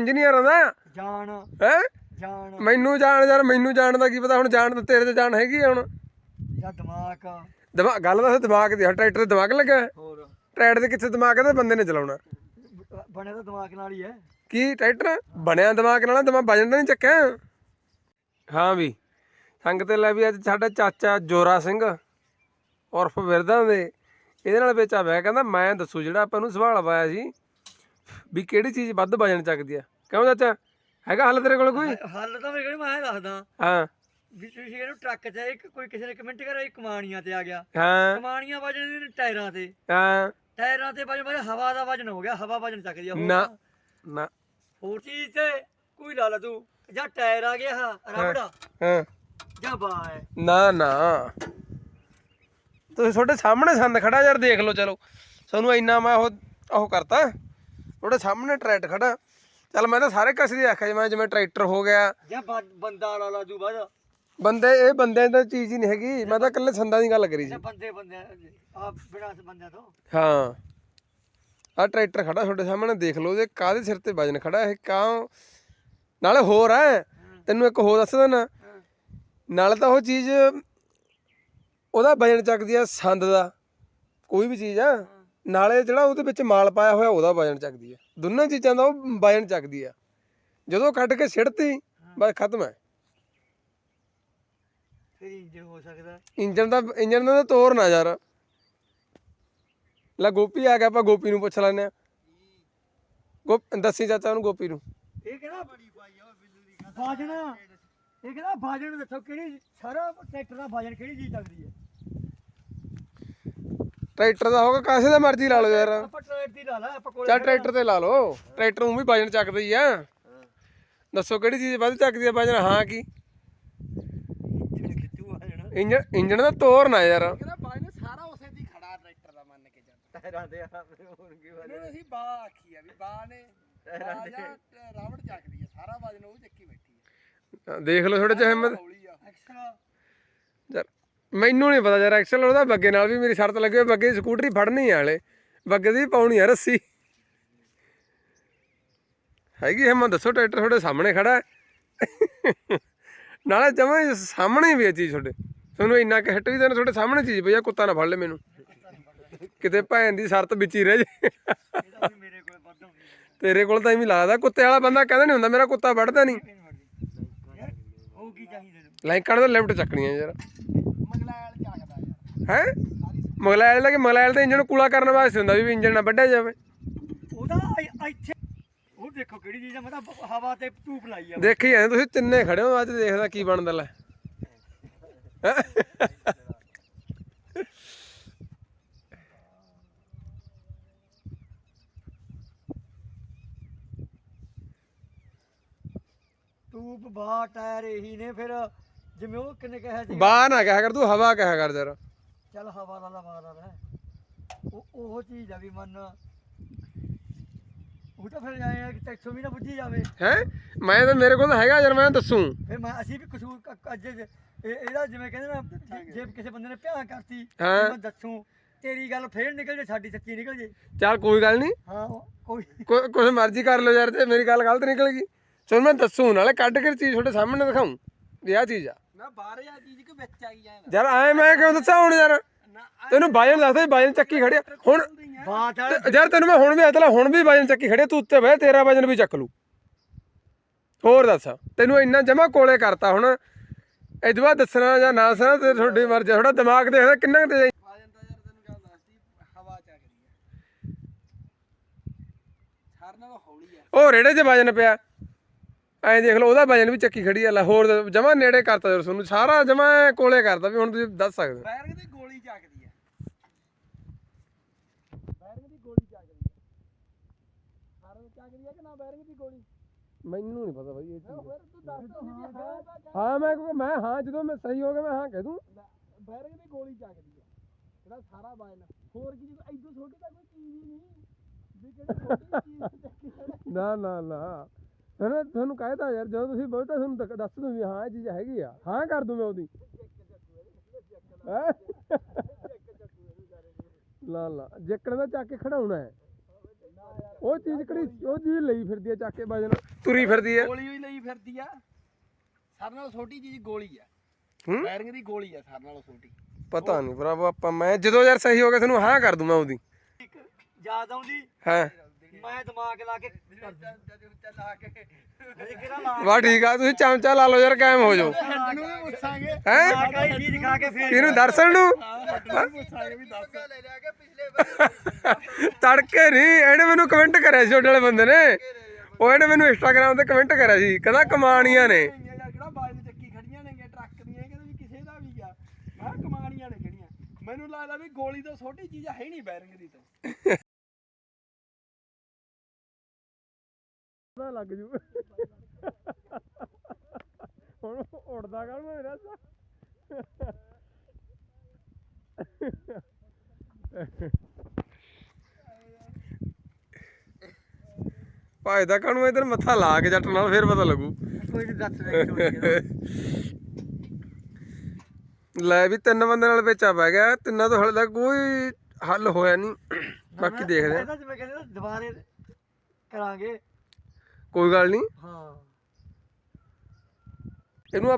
Engineer ਦਾ ਜਾਣ। ਹੈ? ਜਾਣ। ਮੈਨੂੰ ਜਾਣ ਯਾਰ ਮੈਨੂੰ ਜਾਣ ਦਾ ਕੀ ਪਤਾ ਹੁਣ ਜਾਣ ਤਾਂ ਤੇਰੇ ਤੇ ਜਾਣ ਹੈਗੀ ਆ ਹੁਣ। ਜਾਂ ਦਿਮਾਗ ਦਿਮਾਗ ਗੱਲ ਤਾਂ ਦਿਮਾਗ ਦੀ ਟਰੈਕਟਰ ਤੇ ਦਿਮਾਗ ਲੱਗਾ। ਹੋਰ। ਟਰੈਕਟਰ ਦੇ ਕਿੱਥੇ ਦਿਮਾਗ ਹੈ ਤੇ ਬੰਦੇ ਨੇ ਚਲਾਉਣਾ। ਬ- ਬਣਿਆ ਤਾਂ ਦਿਮਾਗ ਨਾਲ ਹੀ ਹੈ ਕੀ ਟਰੈਕਟਰ ਬਣਿਆ ਦਿਮਾਗ ਨਾਲ ਦਿਮਾਗ ਵਜਨ ਤਾਂ ਨਹੀਂ ਚੱਕਿਆ। ਹਾਂ ਵੀ ਸੰਗ ਤੇ ਲੈ ਵੀ ਅੱਜ ਸਾਡਾ ਚਾਚਾ ਜੋਰਾ ਸਿੰਘ ਉਰਫ ਵਿਰਦਾਂ ਦੇ। ਇਹਦੇ ਨਾਲ ਵਿੱਚ ਆ ਪਿਆ ਕਹਿੰਦਾ ਮੈਂ ਦੱਸੂ ਜਿਹੜਾ ਆਪਾਂ ਨੂੰ ਸਵਾਲ ਪਾਇਆ ਸੀ। ਵੀ ਕਿਹੜੀ ਚੀਜ਼ ਵੱਧ ਵਜਨ ਚੱਕਦੀ ਆ? ਕਿਉਂ ਚਾਚਾ? ਹੈਗਾ ਹੱਲ ਤੇਰੇ ਕੋਲ ਕੋਈ? ਹੱਲ ਤਾਂ ਮੇਰੇ ਕੋਲ ਮੈਂ ਦੱਸਦਾ। ਹਾਂ। ਵੀ ਤੁਸੀਂ ਇਹਨੂੰ ਟਰੱਕ 'ਚ ਇੱਕ ਕੋਈ ਕਿਸੇ ਨੇ ਕਮੈਂਟ ਕਰਿਆ ਇਹ ਕਮਾਣੀਆਂ ਤੇ ਆ ਗਿਆ। ਹਾਂ। ਕਮਾਣੀਆਂ ਵਜਨ ਨੇ ਟਾਇਰਾਂ ਤੇ। ਹਾਂ। ਟਾਇਰਾਂ ਤੇ ਵਜਨ ਵਜਨ ਹਵਾ ਦਾ ਵਜਨ ਹੋ ਗਿਆ ਹਵਾ ਵਜਨ ਚੱਕਦੀ ਆ ਹੋਰ ਨਾ ਨਾ। ਹੋਰ ਚੀਜ਼ ਤੇ ਕੋਈ ਲਾ ਲਾ ਤੂੰ ਜਾਂ ਟਾਇਰ ਆ ਗਿਆ ਹਾਂ ਰਬੜਾ ਹਾਂ। ਜਾਂ ਬਾ ਹੈ ਨਾ ਨਾ। ਤੁਸੀਂ ਤੁਹਾਡੇ ਸਾਹਮਣੇ ਸੰਦ ਖੜਾ ਯਾਰ ਦੇਖ ਲਓ ਚਲੋ। ਸਾਨੂੰ ਇੰਨਾ ਮੈਂ ਉਹ ਉਹ ਕਰਤਾ। ਤੁਹਾਡੇ ਸਾਹਮਣੇ ਟਰੈਕਟ ਖੜਾ। ਚੱਲ ਮੈਂ ਤਾਂ ਸਾਰੇ ਕਸੇ ਦੇ ਆਖਿਆ ਜਿਵੇਂ ਜਿਵੇਂ ਟਰੈਕਟਰ ਹੋ ਗਿਆ। ਜਾਂ ਬੰਦਾ ਲਾ ਲਾ ਤੂੰ ਬਾਅਦ। ਬੰਦੇ ਇਹ ਬੰਦਿਆਂ ਦੀ ਚੀਜ਼ ਹੀ ਨਹੀਂ ਹੈਗੀ। ਮੈਂ ਤਾਂ ਇਕੱਲੇ ਸੰਦਾਂ ਦੀ ਗੱਲ ਕਰੀ ਸੀ। ਜਾਂ ਬੰਦੇ ਬੰਦੇ ਆ ਬਿਨਾਂ ਬੰਦਿਆਂ ਤੋਂ। ਹਾਂ। ਆ ਟਰੈਕਟਰ ਖੜਾ ਤੁਹਾਡੇ ਸਾਹਮਣੇ ਦੇਖ ਲਓ ਜੇ ਕਾਹਦੇ ਸਿਰ ਤੇ ਵਜਨ ਖੜਾ ਇਹ ਕਾਂ ਨਾਲੇ ਹੋਰ ਹੈ। ਤੈਨੂੰ ਇੱਕ ਹੋਰ ਦੱਸ ਦੇਣਾ ਹਾਂ। ਨਾਲੇ ਤਾਂ ਉਹ ਚੀਜ਼ ਉਹਦਾ ਵਜਨ ਚੱਕਦੀ ਆ ਸੰਦ ਦਾ। ਕੋਈ ਵੀ ਚੀਜ਼ ਆ। ਨਾਲੇ ਜਿਹੜਾ ਉਹਦੇ ਵਿੱਚ ਮਾਲ ਪਾਇਆ ਹੋਇਆ ਉਹਦਾ ਵਜਨ ਚੱਕਦੀ ਆ। ਦੋਨਾਂ ਚੀਜ਼ਾਂ ਦਾ ਉਹ ਵਜਨ ਚੱਕਦੀ ਆ। ਜਦੋਂ ਕੱਢ ਕੇ ਸਿੱਟਤੀ ਬਸ ਖਤਮ ਹੈ ਫਿਰ ਇੰਜਨ ਹੋ ਸਕਦਾ। ਇੰਜਨ ਦਾ ਇੰਜਨ ਦਾ ਤੋਰ ਨਾ ਯਾਰ। ਲੈ ਗੋਪੀ ਆ ਗਿਆ ਆਪਾਂ ਗੋਪੀ ਨੂੰ ਪੁੱਛ ਲੈਨੇ ਆ। ਗੋਪ ਦੱਸੀ ਚਾਚਾ ਉਹਨੂੰ ਗੋਪੀ ਨੂੰ। ਇਹ ਕਹਿੰਦਾ ਬੜੀ ਪਾਈ ਆ ਬਿੱਲੂ ਦੀ ਬਾਜਣ ਇਹ ਕਹਿੰਦਾ ਬਾਜਣ ਦੱਸੋ ਕਿਹੜੀ ਸਾਰਾ ਟਰੈਕਟਰ ਦਾ ਬਾਜਣ ਕਿਹੜੀ ਚੀਜ਼ ਚੱਕਦੀ ਹੈ ਟਰੈਕਟਰ ਦਾ ਹੋਗਾ ਕਾਸੇ ਦਾ ਮਰਜ਼ੀ ਲਾ ਲਓ ਯਾਰ। ਆਪਾਂ ਟਰੈਕਟਰ ਦੀ ਲਾ ਲਾ ਆਪਾਂ ਕੋਲ ਚੱਲ ਟਰੈਕਟਰ ਤੇ ਲਾ ਲਓ। ਟਰੈਕਟਰ ਨੂੰ ਵੀ ਵਜਨ ਚੱਕਦਾ ਹੀ ਆ। ਦੱਸੋ ਕਿਹੜੀ ਚੀਜ਼ ਵੱਧ ਚੱਕਦੀ ਆ ਵਜਨ? ਹਾਂ ਕੀ? ਖਿੱਚੂ ਆ ਜਾਣਾ ਇੰਜਨ ਇੰਜਨ ਦਾ ਤੋਰ ਨਾ ਯਾਰ। ਕਹਿੰਦਾ ਬਾਈ ਨੇ ਸਾਰਾ ਉਸੇ ਦੀ ਖੜਾ ਟਰੈਕਟਰ ਦਾ ਮੰਨ ਕੇ ਚੱਲ। ਟਾਇਰਾਂ ਦੇ ਆ ਹੋਰ ਕੀ ਇਹਨਾਂ ਨੂੰ ਅਸੀਂ ਬਾ ਆਖੀ ਆ ਵੀ ਬਾ ਨੇ ਰਾਜਾ ਰਾਵੜ ਚੱਕਦੀ ਆ ਸਾਰਾ ਵਜਨ ਉਹ ਚੱਕੀ ਬੈਠੀ ਆ। ਦੇਖ ਲਓ ਥੋੜੇ ਜਿਹਾ ਹਿੰਮਤ। ਯਾਰ ਮੈਨੂੰ ਨਹੀਂ ਪਤਾ ਯਾਰ ਐਕਸਲ ਉਹਦਾ ਬੱਗੇ ਨਾਲ ਵੀ ਮੇਰੀ ਸ਼ਰਤ ਲੱਗੀ ਹੋਈ ਬੱਗੇ ਦੀ ਸਕੂਟਰੀ ਫੜਨੀ ਆ ਹਲੇ। ਬੱਗੇ ਦੀ ਵੀ ਪਾਉਣੀ ਆ ਰੱਸੀ। ਹੈਗੀ ਹਿੰਮਤ, ਦੱਸੋ ਟਰੈਕਟਰ ਤੁਹਾਡੇ ਸਾਹਮਣੇ ਖੜਾ ਨਾਲੇ ਜਮਾਂ ਸਾਹਮਣੇ ਵੀ ਇਹ ਚੀਜ਼ ਤੁਹਾਡੇ। ਤੁਹਾਨੂੰ ਇੰਨਾ ਕਿ ਹਟ ਵੀ ਦੇਣਾ, ਤੁਹਾਡੇ ਸਾਹਮਣੇ ਚੀਜ਼ ਪਈ ਆ, ਕੁੱਤਾ ਨਾ ਫੜ ਲੈ ਮੈਨੂੰ। ਕਿਤੇ ਭੈਣ ਦੀ ਸ਼ਰਤ ਵਿੱਚ ਹੀ ਰਹਿ ਜੇ। ਤੇਰੇ ਕੋਲ ਤਾਂ ਐਵੇਂ ਲੱਗਦਾ, ਕੁੱਤੇ ਵਾਲਾ ਬੰਦਾ ਕਹਿੰਦਾ ਨਹੀਂ ਹੁੰਦਾ, ਮੇਰਾ ਕੁੱਤਾ ਵੱਢਦਾ ਨਹੀਂ ਉਹ ਕੀ ਚਾਹੀਦਾ ਤੈਨੂੰ ਲਾਈਕਾਂ ਦਾ ਲਿਫਟ ਚੱਕਣੀ ਆ ਯਾਰ। ਮੰਗਲਾਲ ਚੱਕਦਾ ਯਾਰ। ਹੈ? ਮਗਲਾਇਲ ਦਾ ਕਿ ਮਗਲਾਇਲ ਦਾ ਇੰਜਨ ਕੂਲਾ ਕਰਨ ਵਾਸਤੇ ਹੁੰਦਾ ਵੀ ਇੰਜਨ ਨਾ ਵੱਢਿਆ ਜਾਵੇ। ਉਹਦਾ ਇ- ਇੱਥੇ ਉਹ ਦੇਖੋ ਕਿਹੜੀ ਚੀਜ਼ ਆ ਮੈਂ ਤਾਂ ਹਵਾ ਤੇ ਟੂਪ ਲਾਈ ਆ। ਦੇਖੀ ਜਾਂਦੇ ਤੁਸੀਂ ਤਿੰਨੇ ਖੜੇ ਹੋ ਅੱਜ ਦੇਖਦਾ ਕੀ ਬਣਦਾ ਲੈ। ਹੈਂ? ਟੂਪ ਬਾ ਟਾਇਰ ਇਹੀ ਨੇ ਫਿਰ ਜਿਵੇਂ ਉਹ ਕਿੰਨੇ ਕਿਹਾ ਸੀ? ਬਾਹਰ ਨਾ ਕਹਿਆ ਕਰ ਤੂੰ ਹਵਾ ਕਹਿਆ ਕਰ ਜਰਾ। ਚੱਲ ਹਵਾ ਦਾ ਲਵਾ ਦਾ ਉਹ ਉਹ ਚੀਜ਼ ਆ ਵੀ ਮਨ। ਉਹ ਤਾਂ ਫਿਰ ਆਏ ਆ ਕਿ ਟੈਕਸੋ ਵੀ ਨਾ ਬੁੱਝੀ ਜਾਵੇ। ਹੈ? ਮੈਂ ਤਾਂ ਮੇਰੇ ਕੋਲ ਤਾਂ ਹੈਗਾ ਯਾਰ ਮੈਂ ਦੱਸੂ। ਫਿਰ ਮੈਂ ਅਸੀਂ ਵੀ ਕਸੂਰ ਕ- ਕ- ਅੱਜ ਇਹ ਇਹਦਾ ਜਿਵੇਂ ਕਹਿੰਦੇ ਨਾ ਜੇ ਕਿਸੇ ਬੰਦੇ ਨੇ ਪਿਆਰ ਕਰਤੀ ਹਾਂ। ਮੈਂ ਦੱਸੂ ਤੇਰੀ ਗੱਲ ਫੇਰ ਨਿਕਲ ਜੇ ਸਾਡੀ ਸੱਚੀ ਨਿਕਲ ਜੇ। ਚੱਲ ਕੋਈ ਗੱਲ ਨਹੀਂ ਹਾਂ ਉਹ ਕੋਈ ਕੁਛ ਮਰਜ਼ੀ ਕਰ ਲਓ ਯਾਰ ਤੇ ਮੇਰੀ ਗੱਲ ਗਲਤ ਨਿਕਲ ਗਈ। ਚਲ ਮੈਂ ਦੱਸੂ ਨਾਲੇ ਕੱਢ ਕੇ ਚੀਜ਼ ਤੁਹਾਡੇ ਸਾਹਮਣੇ ਦਿਖਾਉਂ ਵੀ ਆਹ ਚੀਜ਼ ਆ। ਮੈਂ ਬਾਹਰ ਆ ਚੀਜ਼ ਕਿ ਵਿੱਚ ਆ ਗਈ ਜਾਂਦਾ ਯਾਰ ਐ ਮੈਂ ਕਿਉਂ ਦੱਸਾਂ ਹੁਣ ਯਾਰ? ਤੈਨੂੰ ਬਾਜਨ ਦੱਸਦਾ ਬਾਜਨ ਚੱਕੀ ਖੜਿਆ ਹੁਣ ਬਾਤ ਆ। ਯਾਰ ਤੈਨੂੰ ਮੈਂ ਹੁਣ ਵੀ ਅਤਲਾ ਹੁਣ ਵੀ ਵਜਨ ਚੱਕੀ ਖੜੇ ਤੂੰ ਉੱਤੇ ਬਹਿ ਤੇਰਾ ਵਜਨ ਵੀ ਚੱਕ ਲੂ ਹੋਰ ਦੱਸ ਤੈਨੂੰ ਇੰਨਾ ਜਮਾ ਕੋਲੇ ਕਰਤਾ ਹੁਣ। ਇਦੋਂ ਬਾਅਦ ਦੱਸਣਾ ਜਾਂ ਨਾ ਦੱਸਣਾ ਤੇ ਤੁਹਾਡੀ ਮਰਜ਼ੀ ਆ। ਤੁਹਾਡਾ ਦਿਮਾਗ ਦੇਖਦਾ ਕਿੰਨਾ ਕੁ ਤੇ ਜਾਈ ਆ ਜਾਂਦਾ ਯਾਰ ਤੈਨੂੰ ਗੱਲ ਦੱਸਦੀ ਹਵਾ ਚੱਕਦੀ ਆ। ਸਾਰਿਆਂ ਨਾਲੋਂ ਹੌਲੀ ਆ। ਉਹ ਰੇੜੇ 'ਚ ਵਜਨ ਪਿਆ। ਐਂ ਦੇਖ ਲਓ ਉਹਦਾ ਵਜਨ ਵੀ ਚੱਕੀ ਖੜੀ ਆ ਲੈ ਹੋਰ ਜਮਾ ਨੇੜੇ ਕਰਤਾ ਜਰ ਤੁਹਾਨੂੰ ਸਾਰਾ ਜਮਾ ਕੋਲੇ ਕਰਤਾ ਵੀ ਹੁਣ ਤੁਸੀਂ ਦੱਸ ਸਕਦੇ ਹੋ। ਬੈਰਗ ਦੀ ਗੋਲੀ ਚੱਕਦੀ ਆ। ਬੈਰਗ ਦੀ ਗੋਲੀ ਚੱਕਦੀ ਆ। ਸਾਰਿਆਂ ਚੱਕਦੀ ਆ ਕਿ ਨਾ ਬੈਰਗ ਦੀ ਗੋਲੀ? ਮੈਨੂੰ ਨਹੀਂ ਪਤਾ ਬਾਈ ਇਹ ਚੀਜ਼। ਹਾਂ ਮੈਂ ਕਿਉਂਕਿ ਮੈਂ ਹਾਂ ਜਦੋਂ ਮੈਂ ਸਹੀ ਹੋ ਗਿਆ ਮੈਂ ਹਾਂ ਕਹਿ ਦੂੰ। ਬੈਰਗ ਦੀ ਗੋਲੀ ਚੱਕਦੀ ਆ। ਜਿਹੜਾ ਸਾਰਾ ਬਾਇਨ ਹੋਰ ਕੀ ਜਦੋਂ ਐਦੋਂ ਛੋਟੀ ਤਾਂ ਕੋਈ ਚੀਜ਼ ਹੀ ਨਹੀਂ। ਵੀ ਕਿਹੜੀ ਛੋਟੀ ਚੀਜ਼ ਚੱਕੀ ਖੜੇ। ਨਾ ਨਾ। ਨਾ ਤੁਹਾਨੂੰ ਕਹਿਤਾ ਯਾਰ ਜਦੋਂ ਤੁਸੀਂ ਬੋਲਤਾ ਤੁਹਾਨੂੰ ਦੱਸ ਦੂੰ ਵੀ ਹਾਂ ਇਹ ਚੀਜ਼ ਹੈਗੀ ਆ। ਹਾਂ ਕਰ ਦੂੰ ਮੈਂ ਉਹਦੀ। ਹੈਂ? ਲਾ ਲਾ। ਜੇਕੜ ਦਾ ਚੱਕ ਕੇ ਖੜਾਉਣਾ ਹੈ ਉਹ ਚੀਜ਼ ਕਿਹੜੀ ਉਹ ਚੀਜ਼ ਲਈ ਫਿਰਦੀ ਆ ਚੱਕ ਕੇ ਵਜਨ ਤੁਰੀ ਫਿਰਦੀ ਆ। ਗੋਲੀ ਹੋਈ ਲਈ ਫਿਰਦੀ ਆ। ਸਾਰਿਆਂ ਨਾਲੋਂ ਛੋਟੀ ਚੀਜ਼ ਗੋਲੀ ਆ। ਹੂੰ? ਵਾਇਰਿੰਗ ਦੀ ਗੋਲੀ ਆ ਸਾਰਿਆਂ ਨਾਲੋਂ ਛੋਟੀ। ਪਤਾ ਨਹੀਂ ਭਰਾਵਾ ਆਪਾਂ ਮੈਂ ਜਦੋਂ ਯਾਰ ਸਹੀ ਹੋ ਗਿਆ ਤੈਨੂੰ ਹਾਂ ਕਰ ਦੂੰ ਮੈਂ ਉਹਦੀ। ਇੱਕ ਯਾਦ ਆਉਂਦੀ? ਹਾਂ? ਮੈਂ ਦਿਮਾਗ ਲਾ ਕੇ ਲਾ ਕੇ। ਹਜੇ ਕਿਹੜਾ ਲਾ ਵਾ ਠੀਕ ਆ ਤੁਸੀਂ ਚਮਚਾ ਲਾ ਲਓ ਯਾਰ ਕਾਇਮ ਹੋ ਜਾਓ। ਹੱਡ ਨੂੰ ਵੀ ਪੁੱਛਾਂਗੇ। ਹੈ? ਕਈ ਚੀਜ਼ ਖਾ ਕੇ ਫੇਰ ਇਹਨੂੰ ਦਰਸ਼ਨ ਨੂੰ? ਹੱਡ ਨੂੰ ਵੀ ਪੁੱਛਾਂਗੇ ਵੀ ਦੱਸ। ਲੈ ਲਿਆ ਕੇ ਪਿਛਲੇ ਤੜਕੇ ਨਹੀਂ ਇਹਨੇ ਮੈਨੂੰ ਕਮੈਂਟ ਕਰਿਆ ਸੀ ਛੋਟੇ ਵਾਲੇ ਬੰਦੇ ਨੇ। ਉਹ ਇਹਨੇ ਮੈਨੂੰ ਇੰਸਟਾਗ੍ਰਾਮ ਤੇ ਕਮੈਂਟ ਕਰਿਆ ਸੀ ਕਹਿੰਦਾ ਕਮਾਣੀਆਂ ਨੇ। ਯਾਰ ਕਿਹੜਾ ਬਾਜ ਨੇ ਚੱਕੀ ਖੜੀਆਂ ਨੇਗੀਆਂ ਟਰੱਕ ਦੀਆਂ ਇਹ ਕਹਿੰਦੇ ਵੀ ਕਿਸੇ ਦਾ ਵੀ ਆ। ਮੈਂ ਕਿਹਾ ਕਮਾਣੀਆਂ ਨੇ ਕਿਹੜੀਆਂ? ਮੈਨੂੰ ਲੱਗਦਾ ਵੀ ਗੋਲੀ ਤੋਂ ਛੋਟੀ ਚੀਜ਼ ਹੈ ਨਹੀਂ ਬੈਰਿੰਗ ਦੀ ਤਾਂ। ਪਤਾ ਲੱਗ ਜੂ। ਹੁਣ ਉੜਦਾ ਕਰ ਮੇਰਾ ਭਾਈ ਦਾ ਕਣੂ ਇਧਰ ਮੱਥਾ ਲਾ ਕੇ ਜੱਟ ਨਾਲ ਫੇਰ ਪਤਾ ਲੱਗੂ। ਦੇ ਲੈ ਵੀ ਤਿੰਨ ਬੰਦੇ ਨਾਲ ਵੇਚਾ ਪੈ ਗਿਆ ਤਿੰਨਾਂ ਤੋਂ ਹਲੇ ਤੱਕ ਕੋਈ ਹੱਲ ਹੋਇਆ ਨਹੀਂ ਬਾਕੀ ਦੇਖਦੇ ਆ। ਦੁਬਾਰੇ ਕਰਾਂਗੇ। ਕੋਈ ਗੱਲ ਨਹੀਂ। ਹਾਂ। ਇਹਨੂੰ ਆਪਾਂ